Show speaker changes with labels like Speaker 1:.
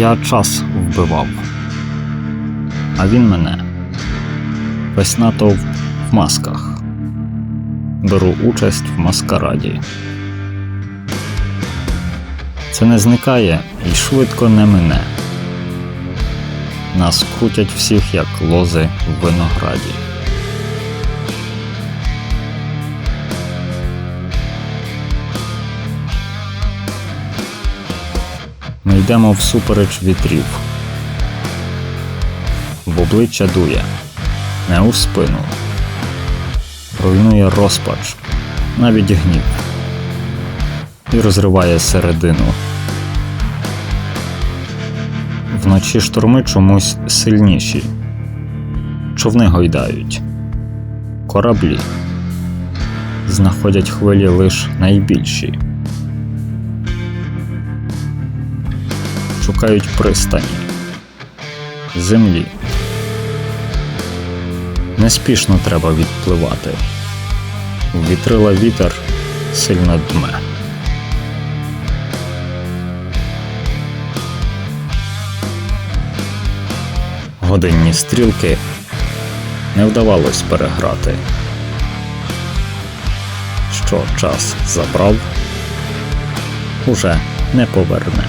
Speaker 1: Я час вбивав, а він мене. Весь натовп в масках. Беру участь в маскараді. Це не зникає і швидко не мине. Нас крутять всіх, як лози в винограді. Йдемо всупереч вітрів. В обличчя дує, не у спину. Руйнує розпач, навіть гнів. І розриває середину. Вночі шторми чомусь сильніші. Човни гойдають. Кораблі знаходять хвилі лиш найбільші. Шукають пристані, землі. Неспішно треба відпливати. Вітрила вітер сильно дме. Годинні стрілки не вдавалось переграти. Що час забрав, уже не поверне.